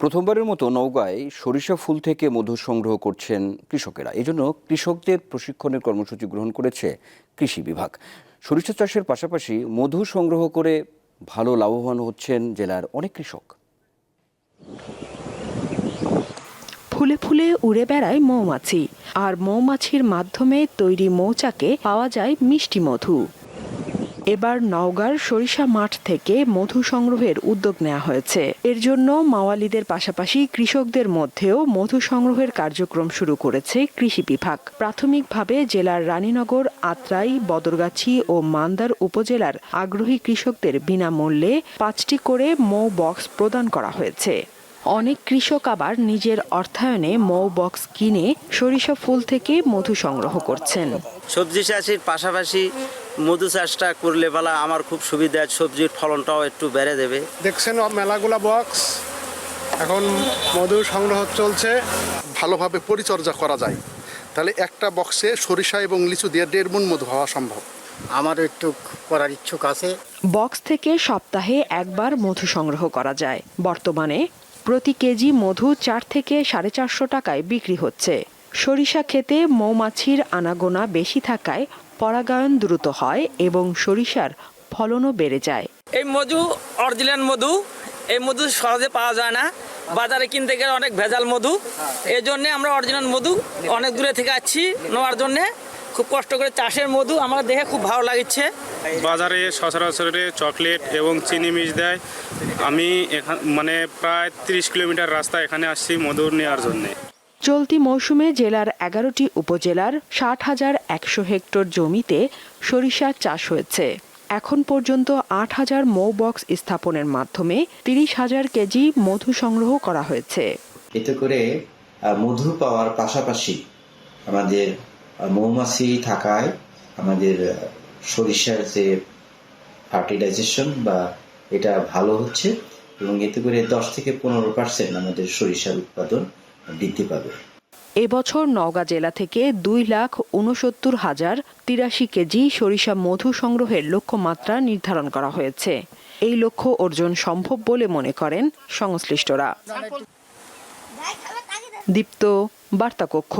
প্রথমবারের মতো নওগাঁয় সরিষা ফুল থেকে মধু সংগ্রহ করছেন কৃষকেরা। এজন্য কৃষকদের প্রশিক্ষণের কর্মসূচি গ্রহণ করেছে কৃষি বিভাগ। সরিষা চাষের পাশাপাশি মধু সংগ্রহ করে ভালো লাভবান হচ্ছেন জেলার অনেক কৃষক। ফুলে ফুলে উড়ে বেড়ায় মৌমাছি, আর মৌমাছির মাধ্যমে তৈরি মৌচাকে পাওয়া যায় মিষ্টি মধু। এবার নওগাঁর সরিষা মাঠ থেকে মধু সংগ্রহের উদ্যোগ নেওয়া হয়েছে। এর জন্য মাওয়ালিদের পাশাপাশি কৃষকদের মধ্যেও মধু সংগ্রহের কার্যক্রম শুরু করেছে কৃষি বিভাগ। প্রাথমিকভাবে জেলার রানীনগর, আত্রাই, বদরগাছি ও মান্দার উপজেলার আগ্রহী কৃষকদের বিনামূল্যে পাঁচটি করে মৌ বক্স প্রদান করা হয়েছে। অনেক কৃষক আবার নিজের অর্থায়নে মৌ বক্স কিনে সরিষা ফুল থেকে মধু সংগ্রহ করছেন। সবজি চাষের পাশাপাশি মধু চাষটা করলে বলা আমার খুব সুবিধা সবজির ফলনটাও একটু বেড়ে দেবে। দেখছেন মেলাগুলা বক্স এখন মধু সংগ্রহ চলছে। ভালোভাবে পরিচর্যা করা যায়। তাহলে একটা বক্সে সরিষা এবং লিচু দিয়ে দেড় মন মধু হওয়া সম্ভব। আমার একটু করার ইচ্ছুক আছে। বক্স থেকে সপ্তাহে একবার মধু সংগ্রহ করা যায়। বর্তমানে প্রতি কেজি মধু চার থেকে সাড়ে চারশো টাকায় বিক্রি হচ্ছে। সরিষা খেতে মৌমাছির আনাগোনা বেশি থাকায় পরাগায়ন দ্রুত হয় এবং সরিষার ফলনও বেড়ে যায়। এই মধু, অরিজিনাল মধু, এই মধু সহজে পাওয়া যায় না। বাজারে কিনতে গেলে অনেক ভেজাল মধু। এই জন্যে আমরা অরিজিনাল মধু অনেক দূরে থেকে আসছি নেওয়ার জন্যে খুব কষ্ট করে চাষের মধু আমার দেখে খুব ভালো লাগছে। বাজারে সচরাচরে চকলেট এবং চিনি মিশ দেয়। আমি এখান মানে প্রায় তিরিশ কিলোমিটার রাস্তা এখানে আসছি মধু নেওয়ার জন্যে। চলতি মৌসুমে জেলার এগারোটি উপজেলার ষাট হাজার একশো হেক্টর জমিতে সরিষা চাষ হয়েছে। এখন পর্যন্ত আট হাজার মৌ বক্স স্থাপনের মাধ্যমে তিরিশ হাজার কেজি মধু সংগ্রহ করা হয়েছে। এতে করে মধু পাওয়ার পাশাপাশি আমাদের মৌমাছি থাকায় আমাদের সরিষার যে ফার্টিলাইজেশন বা এটা ভালো হচ্ছে এবং এতে করে দশ থেকে পনেরো পার্সেন্ট আমাদের সরিষার উৎপাদন বৃদ্ধি পাবে। এবছর নওগাঁ জেলা থেকে দুই লাখ উনসত্তর হাজার তিরাশি কেজি সরিষা মধু সংগ্রহের লক্ষ্যমাত্রা নির্ধারণ করা হয়েছে। এই লক্ষ্য অর্জন সম্ভব বলে মনে করেন সংশ্লিষ্টরা। দীপ্ত, বার্তাকক্ষ।